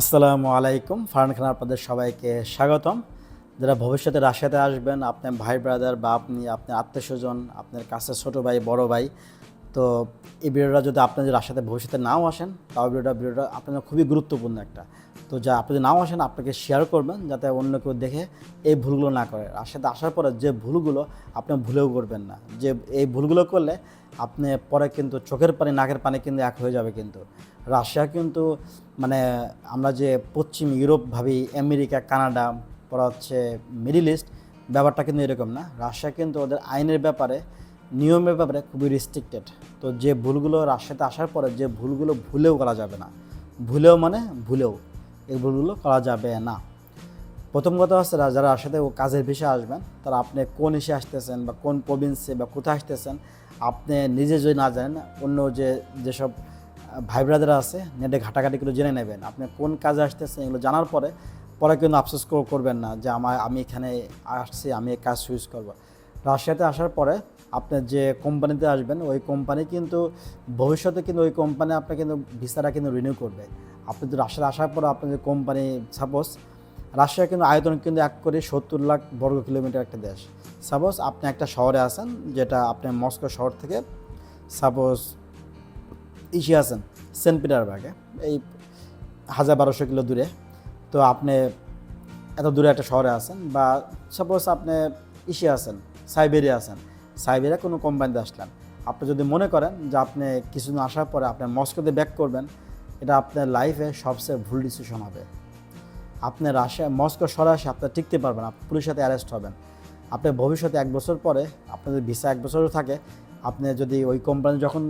আসসালামু আলাইকুম। ফারান খান আপনাদের সবাইকে স্বাগতম। যারা ভবিষ্যতে রাশিয়াতে আসবেন, আপনার ভাই ব্রাদার বা আপনি, আপনার আত্মীয় স্বজন, আপনার কাছে ছোটো ভাই, বড় ভাই, তো এই ভিডিওটা যদি আপনি যদি রাশিয়াতে ভবিষ্যতে নাও আসেন, তাও ভিডিওটা ভিডিওটা আপনার খুবই গুরুত্বপূর্ণ একটা। তো যা আপনি যদি নাও আসেন, আপনাকে শেয়ার করবেন, যাতে অন্য কেউ দেখে এই ভুলগুলো না করে। রাশিয়াতে আসার পরে যে ভুলগুলো আপনি ভুলেও করবেন না। যে এই ভুলগুলো করলে আপনি পরে কিন্তু চোখের পানি, নাকের পানি কিন্তু এক হয়ে যাবে কিন্তু। রাশিয়া কিন্তু মানে আমরা যে পশ্চিম ইউরোপ ভাবি, আমেরিকা, কানাডা, পরে হচ্ছে মিডিল ইস্ট, ব্যাপারটা কিন্তু এরকম না। রাশিয়া কিন্তু ওদের আইনের ব্যাপারে, নিয়মের ব্যাপারে খুবই রেস্ট্রিক্টেড তো যে ভুলগুলো রাশিয়াতে আসার পরে যে ভুলগুলো ভুলেও করা যাবে না। ভুলেও মানে ভুলেও এই ভুলগুলো করা যাবে না। প্রথম কথা হচ্ছে যারা সাথে কাজের বিষয়ে আসবেন, তারা আপনি কোন এসে আসতেছেন বা কোন প্রভিন্সে বা কোথায় আসতেছেন, আপনি নিজে যদি না জানেন, অন্য যে যেসব ভাই আছে, নেটে ঘাটাঘাটি করে জেনে নেবেন। আপনি কোন কাজে আসতেছেন এগুলো জানার পরে পরে কিন্তু আফসোস করবেন না যে আমার, আমি এখানে আসছি, আমি এই কাজ সুইচ করব। রাশিয়াতে আসার পরে আপনি যে কোম্পানিতে আসবেন, ওই কোম্পানি কিন্তু ভবিষ্যতে কিন্তু ওই কোম্পানি আপনার কিন্তু ভিসাটা কিন্তু রিনিউ করবে। আপনি তো রাশিয়াতে আসার পরে আপনার যে কোম্পানি সাপোজ রাশিয়া কিন্তু আয়তন কিন্তু এক করে সত্তর লাখ বর্গ কিলোমিটার একটা দেশ। সাপোজ আপনি একটা শহরে আছেন, যেটা আপনি মস্কো শহর থেকে সাপোজ ইসে আছেন সেন্ট পিটারবার্গে। এই হাজার বারোশো কিলো দূরে। তো আপনি এত দূরে একটা শহরে আছেন বা সাপোজ আপনি ইসে আছেন, সাইবেরিয়া আছেন, সাইবেরিয়া কোনো কোম্পানিতে আসলেন। আপনি যদি মনে করেন যে আপনি কিছুদিন আসার পরে আপনি মস্কোতে ব্যাক করবেন, এটা আপনার লাইফে সবচেয়ে ভুল ডিসিশন হবে। আপনি রাশিয়া, মস্কো সরাসরি আপনার টিকতে পারবেন, আপনি পুলিশের সাথে অ্যারেস্ট হবেন। আপনি ভবিষ্যতে এক বছর পরে, আপনাদের ভিসা এক বছরও থাকে, আপনি যদি ওই কোম্পানি যখন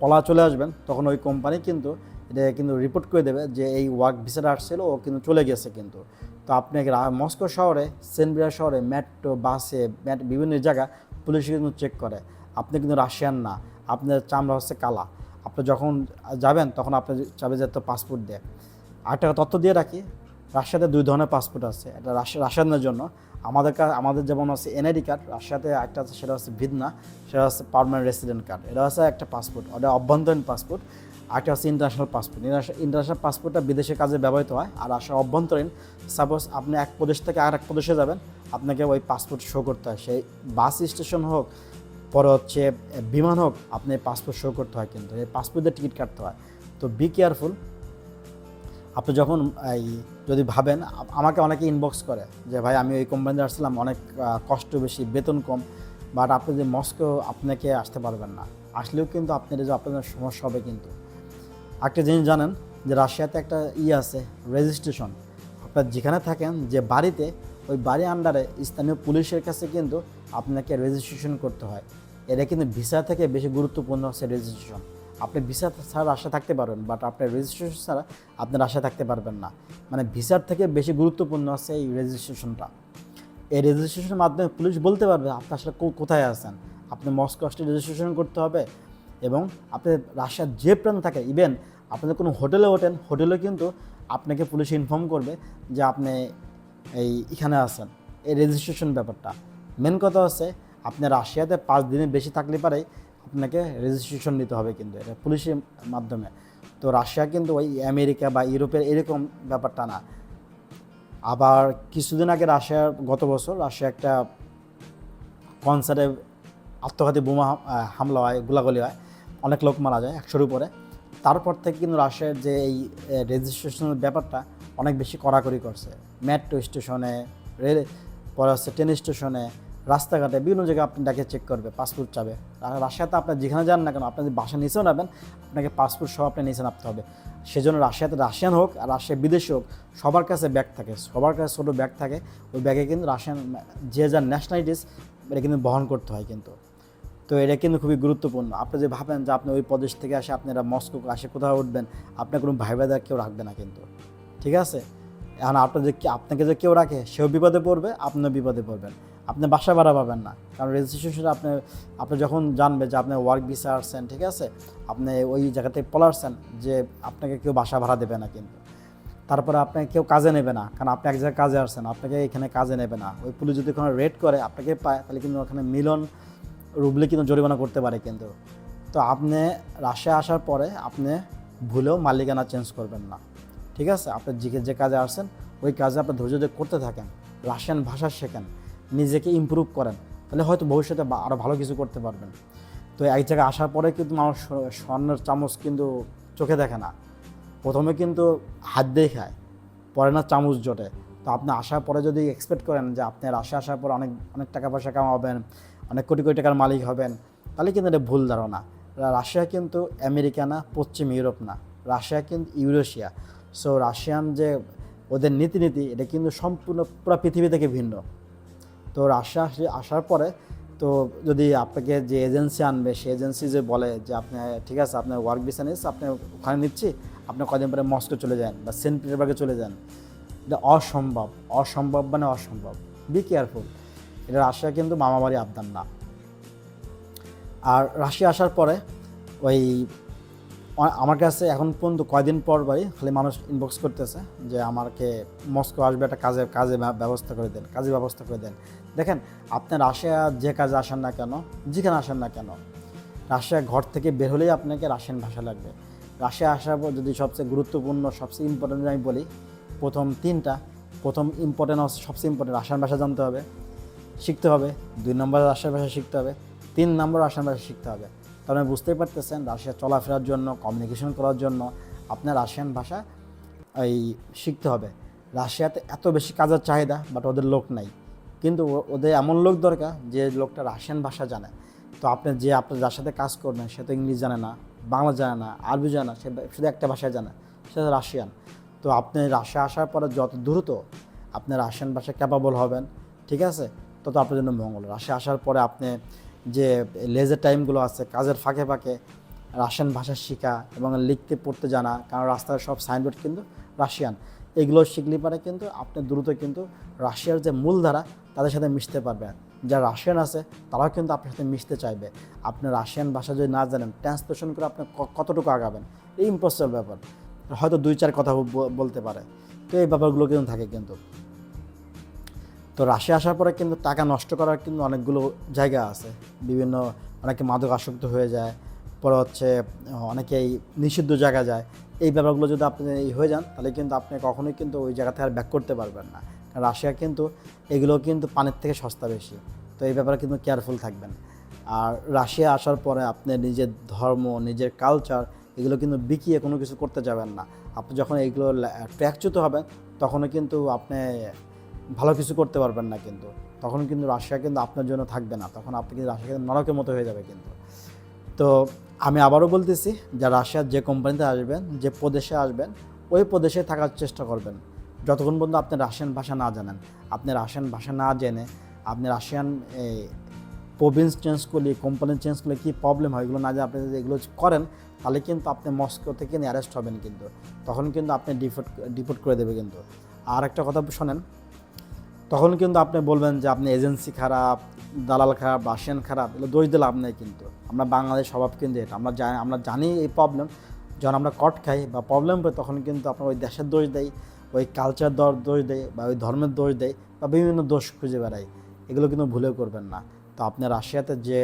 পলা চলে আসবেন, তখন ওই কোম্পানি কিন্তু এটা কিন্তু রিপোর্ট করে দেবে যে এই ওয়ার্ক ভিসাটা আসছিল, ও কিন্তু চলে গেছে কিন্তু। তো আপনি রা- মস্কো শহরে সেন্টবিয়া শহরে মেট্রো বাসে ম্যাট- বিভিন্ন জায়গা পুলিশ কিন্তু চেক করে। আপনি কিন্তু রাশিয়ান না, আপনার চামড়া হচ্ছে কালা। আপনি যখন যাবেন, তখন আপনি চাবে যে তো পাসপোর্ট দেয়। আর একটা তথ্য দিয়ে রাখি, রাশিয়াতে দুই ধরনের পাসপোর্ট আছে, এটা রাশিয়া রাশিয়ানদের জন্য। আমাদের কাছে আমাদের যেমন আছে এনআইডি কার্ড রাশিয়াতে একটা আছে, সেটা হচ্ছে ভিদনা সেটা হচ্ছে পারমানেন্ট রেসিডেন্ট কার্ড এটা হচ্ছে একটা পাসপোর্ট ওটা অভ্যন্তরীণ পাসপোর্ট আরেকটা হচ্ছে ইন্টারন্যাশনাল পাসপোর্ট ইন্টারন্যাশনাল পাসপোর্টটা বিদেশে কাজে ব্যবহৃত হয়, আর আসলে অভ্যন্তরীণ সাপোজ আপনি এক প্রদেশ থেকে আর এক প্রদেশে যাবেন, আপনাকে ওই পাসপোর্ট শো করতে হয়। সেই বাস স্টেশন হোক, পরে হচ্ছে বিমান হোক, আপনি পাসপোর্ট শো করতে হয় কিন্তু। এই পাসপোর্টের টিকিট কাটতে হয়। তো বি কেয়ারফুল আপনি যখন, এই, যদি ভাবেন আমাকে অনেকে ইনবক্স করে যে, ভাই, আমি ওই কোম্পানিতে আসছিলাম, অনেক কষ্ট বেশি, বেতন কম বাট আপনি যে মস্কো আপনাকে আসতে পারবেন না। আসলেও কিন্তু আপনার যে আপনাদের সমস্যা হবে কিন্তু। একটা জিনিস জানেন, যে রাশিয়াতে একটা ই আছে রেজিস্ট্রেশন আপনার যেখানে থাকেন, যে বাড়িতে, ওই বাড়ি আন্ডারে স্থানীয় পুলিশের কাছে কিন্তু আপনাকে রেজিস্ট্রেশন করতে হয়। এটা কিন্তু ভিসা থেকে বেশি গুরুত্বপূর্ণ হচ্ছে রেজিস্ট্রেশন আপনি ভিসা ছাড়া আশা থাকতে পারবেন বাট আপনার রেজিস্ট্রেশন ছাড়া আপনার আশা থাকতে পারবেন না। মানে ভিসার থেকে বেশি গুরুত্বপূর্ণ আছে এই রেজিস্ট্রেশনটা এই রেজিস্ট্রেশনের মাধ্যমে পুলিশ বলতে পারবে আপনি আসলে কোথায় আছেন। আপনি মস্কো আসলে রেজিস্ট্রেশন করতে হবে এবং আপনি রাশিয়ার যে প্রান্ত থাকে ইভেন আপনাদের কোনো হোটেলে ওঠেন, হোটেলে কিন্তু আপনাকে পুলিশ ইনফর্ম করবে যে আপনি এই এখানে আছেন, এই রেজিস্ট্রেশন ব্যাপারটা। মেন কথা হচ্ছে, আপনি রাশিয়াতে পাঁচ দিনের বেশি থাকলে পারে আপনাকে রেজিস্ট্রেশন নিতে হবে কিন্তু এটা পুলিশের মাধ্যমে। তো রাশিয়া কিন্তু ওই আমেরিকা বা ইউরোপের এরকম ব্যাপারটা না। আবার কিছুদিন আগে রাশিয়ার, গত বছর রাশিয়া একটা কনসার্টে আত্মঘাতী বোমা হামলা হয়, গোলাগুলি হয়, অনেক লোক মারা যায় একশোর উপরে। তারপর থেকে কিন্তু রাশিয়ার যে এই রেজিস্ট্রেশনের ব্যাপারটা অনেক বেশি কড়াকড়ি করছে। মেট্রো স্টেশনে রেল, পরে হচ্ছে ট্রেন স্টেশনে রাস্তাঘাটে বিভিন্ন জায়গায় আপনি ডাকে চেক করবে পাসপোর্ট চাবে। আর রাশিয়াতে আপনার যেখানে যান না কেন, আপনি যদি বাসা নিচেও নেবেন আপনাকে পাসপোর্ট সহ আপনি নিচে নামতে হবে। সেজন্য রাশিয়াতে রাশিয়ান হোক আর রাশিয়া বিদেশি হোক, সবার কাছে ব্যাগ থাকে, সবার কাছে ছোটো ব্যাগ থাকে। ওই ব্যাগে কিন্তু রাশিয়ান যে যার ন্যাশনালিটিস এটা কিন্তু বহন করতে হয় কিন্তু। তো এটা কিন্তু খুবই গুরুত্বপূর্ণ। আপনি যে ভাবেন যে আপনি ওই প্রদেশ থেকে আসে, আপনি আপনারা মস্কো আসে, কোথাও উঠবেন, আপনার কোনো ভাই ভাইদার কেউ রাখবে না কিন্তু। ঠিক আছে? এখন আপনার যে আপনাকে যে কেউ রাখে, সেও বিপদে পড়বে, আপনিও বিপদে পড়বেন। আপনি বাসা ভাড়া পাবেন না। কারণ রেজিস্ট্রেশন আপনি আপনি যখন জানবে যে আপনি ওয়ার্ক ভিসা আসছেন, ঠিক আছে? আপনি ওই জায়গাতে পলারছেন যে আপনাকে কেউ বাসা ভাড়া দেবে না কিন্তু। তারপরে আপনাকে কেউ কাজে নেবে না, কারণ আপনি এক জায়গায় কাজে আসছেন, আপনাকে এখানে কাজে নেবে না। ওই পুলিশ যদি ওখানে রেড করে, আপনাকে পায়, তাহলে কিন্তু ওখানে মিলন রুবলে কিন্তু জরিমানা করতে পারে কিন্তু। তো আপনি রাশিয়া আসার পরে আপনি ভুলেও মালিকানা চেঞ্জ করবেন না। ঠিক আছে? আপনি যে যে কাজে আসছেন, ওই কাজে আপনি ধৈর্য ধরে করতে থাকেন। রাশিয়ান ভাষা শেখেন। নিজেকে ইমপ্রুভ করেন, তাহলে হয়তো ভবিষ্যতে আরও ভালো কিছু করতে পারবেন। তো এক জায়গায় আসার পরে কিন্তু মানুষ স্বর্ণের চামচ কিন্তু চোখে দেখে না। প্রথমে কিন্তু হাত দিয়ে খায়, পরে না চামচ জোটে। তো আপনি আসার পরে যদি এক্সপেক্ট করেন যে আপনি রাশিয়া আসার পর অনেক অনেক টাকা পয়সা কামাবেন, অনেক কোটি কোটি টাকার মালিক হবেন, তাহলে কিন্তু এটা ভুল ধারণা। রাশিয়া কিন্তু আমেরিকা না, পশ্চিম ইউরোপ না, রাশিয়া কিন্তু ইউরেশিয়া। সো রাশিয়ান যে ওদের নীতি নীতি এটা কিন্তু সম্পূর্ণ পুরো পৃথিবী থেকে ভিন্ন। তো রাশিয়া আসে- আসার পরে তো যদি আপনাকে যে এজেন্সি আনবে, সেই এজেন্সি যে বলে যে আপনি, ঠিক আছে, আপনার ওয়ার্ক ভিসা নিচ্ছে আপনি ওখানে নিচ্ছি, আপনি কদিন পরে মস্কো চলে যান বা সেন্ট পিটারবার্গে চলে যান। এটা অসম্ভব অসম্ভব মানে অসম্ভব। বি কেয়ারফুল এটা রাশিয়া কিন্তু মামাবাড়ি আবদান না। আর রাশিয়া আসার পরে ওই আমার কাছে এখন পর্যন্ত কয়দিন পর বাড়ি খালি মানুষ ইনবক্স করতেছে যে আমাকে মস্কো আসবে একটা কাজে কাজে ব্যবস্থা করে দেন কাজে ব্যবস্থা করে দেন। দেখেন, আপনি রাশিয়া যে কাজে আসেন না কেন, যেখানে আসেন না কেন, রাশিয়া ঘর থেকে বের হলেই আপনাকে রাশিয়ান ভাষা লাগবে। রাশিয়া আসার পর যদি সবচেয়ে গুরুত্বপূর্ণ, সবচেয়ে ইম্পর্টেন্ট আমি বলি, প্রথম তিনটা, প্রথম ইম্পর্টেন্ট সবচেয়ে ইম্পর্টেন্ট রাশিয়ান ভাষা জানতে হবে, শিখতে হবে, দুই নম্বর রাশিয়ার ভাষা শিখতে হবে, তিন নম্বর রাশিয়ান ভাষা শিখতে হবে। আপনি বুঝতেই পারতেছেন রাশিয়া চলাফেরার জন্য কমিউনিকেশন করার জন্য আপনার রাশিয়ান ভাষা এই শিখতে হবে। রাশিয়াতে এত বেশি কাজের চাহিদা বাট ওদের লোক নাই। কিন্তু ওদের এমন লোক দরকার যে লোকটা রাশিয়ান ভাষা জানে। তো আপনি যে আপনি যার সাথে কাজ করবেন, সে তো ইংলিশ জানে না, বাংলা জানে না, আরবি জানে না, সে শুধু একটা ভাষায় জানে সেটা রাশিয়ান। তো আপনি রাশিয়া আসার পরে যত দ্রুত আপনি রাশিয়ান ভাষা ক্যাপাবল হবেন, ঠিক আছে? তত আপনার জন্য মঙ্গল। রাশিয়া আসার পরে আপনি যে লেজার টাইমগুলো আছে, কাজের ফাঁকে ফাঁকে রাশিয়ান ভাষা শেখা এবং লিখতে, পড়তে জানা, কারণ রাস্তার সব সাইনবোর্ড কিন্তু রাশিয়ান এগুলো শিখলে পারে কিন্তু আপনি দ্রুত কিন্তু রাশিয়ার যে মূলধারা, তাদের সাথে মিশতে পারবেন যারা রাশিয়ান আছে, তারাও কিন্তু আপনার সাথে মিশতে চাইবে। আপনি রাশিয়ান ভাষা যদি না জানেন ট্রান্সলেশন করে আপনি কতটুকু আগাবেন? এই ইম্পসিবল ব্যাপার। হয়তো দুই চার কথা বলতে পারে। তো এই ব্যাপারগুলো কিন্তু থাকে কিন্তু। তো রাশিয়া আসার পরে কিন্তু টাকা নষ্ট করার কিন্তু অনেকগুলো জায়গা আছে। বিভিন্ন অনেকে মাদক আসক্ত হয়ে যায়, পরে হচ্ছে অনেকেই নিষিদ্ধ জায়গা যায়। এই ব্যাপারগুলো যদি আপনি এই হয়ে যান, তাহলে কিন্তু আপনি কখনোই কিন্তু ওই জায়গা থেকে আর ব্যাক করতে পারবেন না। কারণ রাশিয়া কিন্তু, এগুলো কিন্তু পানির থেকে সস্তা বেশি। তো এই ব্যাপারে কিন্তু কেয়ারফুল থাকবেন। আর রাশিয়া আসার পরে আপনি নিজের ধর্ম, নিজের কালচার এগুলো কিন্তু বিকিয়ে কোনো কিছু করতে যাবেন না। আপনি যখন এইগুলো ট্র্যাকচ্যুত হবেন, তখনও কিন্তু আপনি ভালো কিছু করতে পারবেন না কিন্তু। তখন কিন্তু রাশিয়া কিন্তু আপনার জন্য থাকবে না। তখন আপনি কিন্তু রাশিয়া কিন্তু নরকের মতো হয়ে যাবে কিন্তু। তো আমি আবারও বলতেছি যে রাশিয়ার যে কোম্পানিতে আসবেন, যে প্রদেশে আসবেন, ওই প্রদেশে থাকার চেষ্টা করবেন। যতক্ষণ পর্যন্ত আপনি রাশিয়ান ভাষা না জানেন, আপনি রাশিয়ান ভাষা না জেনে, আপনি রাশিয়ান প্রভিন্স চেঞ্জ করলে কোম্পানি চেঞ্জ করলে কী প্রবলেম হয়, এগুলো না যে আপনি যদি এগুলো করেন, তাহলে কিন্তু আপনি মস্কো থেকে অ্যারেস্ট হবেন কিন্তু। তখন কিন্তু আপনি ডিপোর্ট ডিপোর্ট করে দেবে কিন্তু। আর একটা কথা শোনেন তখন কিন্তু আপনি বলবেন যে আপনি এজেন্সি খারাপ, দালাল খারাপ রাশিয়ান খারাপ, এগুলো দোষ দিলে নেই কিন্তু। আমরা বাংলাদেশ স্বভাব কিন্তু এটা। আমরা জানি আমরা জানি এই প্রবলেম যখন আমরা কট খাই বা প্রবলেম পাই তখন কিন্তু আপনার ওই দেশের দোষ দেয়, ওই কালচার দর দোষ দেয় বা ওই ধর্মের দোষ দেয় বা বিভিন্ন দোষ খুঁজে বেড়াই এগুলো কিন্তু ভুলেও করবেন না। তো আপনি রাশিয়াতে যে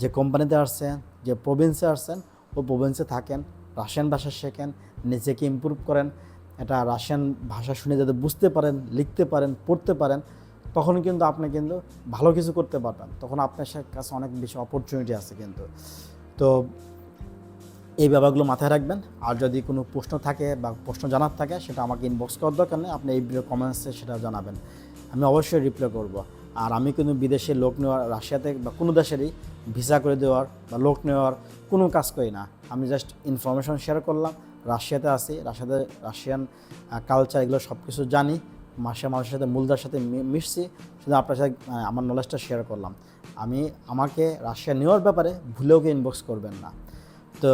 যে কোম্পানিতে আসছেন, যে প্রভিন্সে আসছেন ওই প্রভিন্সে থাকেন, রাশিয়ান ভাষা শেখেন, নিজেকে ইমপ্রুভ করেন। এটা রাশিয়ান ভাষা শুনে যাতে বুঝতে পারেন, লিখতে পারেন, পড়তে পারেন, তখন কিন্তু আপনি কিন্তু ভালো কিছু করতে পারবেন। তখন আপনার কাছে অনেক বেশি অপরচুনিটি আছে কিন্তু। তো এই ব্যাপারগুলো মাথায় রাখবেন। আর যদি কোনো প্রশ্ন থাকে বা প্রশ্ন জানার থাকে, সেটা আমাকে ইনবক্স করার দরকার নেই। আপনি এই ভিডিও কমেন্টসে সেটা জানাবেন। আমি অবশ্যই রিপ্লাই করব। আর আমি কিন্তু বিদেশে লোক নেওয়ার, রাশিয়াতে বা কোনো দেশেরই ভিসা করে দেওয়ার বা লোক নেওয়ার কোনো কাজ করি না। আমি জাস্ট ইনফরমেশন শেয়ার করলাম। রাশিয়াতে আছি, রাশিয়াতে রাশিয়ান কালচার এগুলো সব কিছু জানি। মাসে মানুষের সাথে মূলদার সাথে মিশছি শুধু আপনার সাথে আমার নলেজটা শেয়ার করলাম। আমি, আমাকে রাশিয়া নেওয়ার ব্যাপারে ভুলেও কি ইনবক্স করবেন না। তো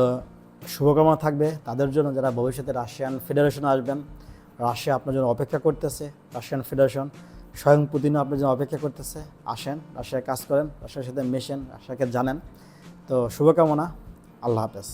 শুভকামনা থাকবে তাদের জন্য যারা ভবিষ্যতে রাশিয়ান ফেডারেশন আসবেন। রাশিয়া আপনার জন্য অপেক্ষা করতেছে, রাশিয়ান ফেডারেশন স্বয়ং পুতিনও আপনার জন্য অপেক্ষা করতেছে। আসেন, রাশিয়ায় কাজ করেন, রাশিয়ার সাথে মেশেন, রাশিয়াকে জানেন। তো শুভকামনা, আল্লাহ হাফেজ।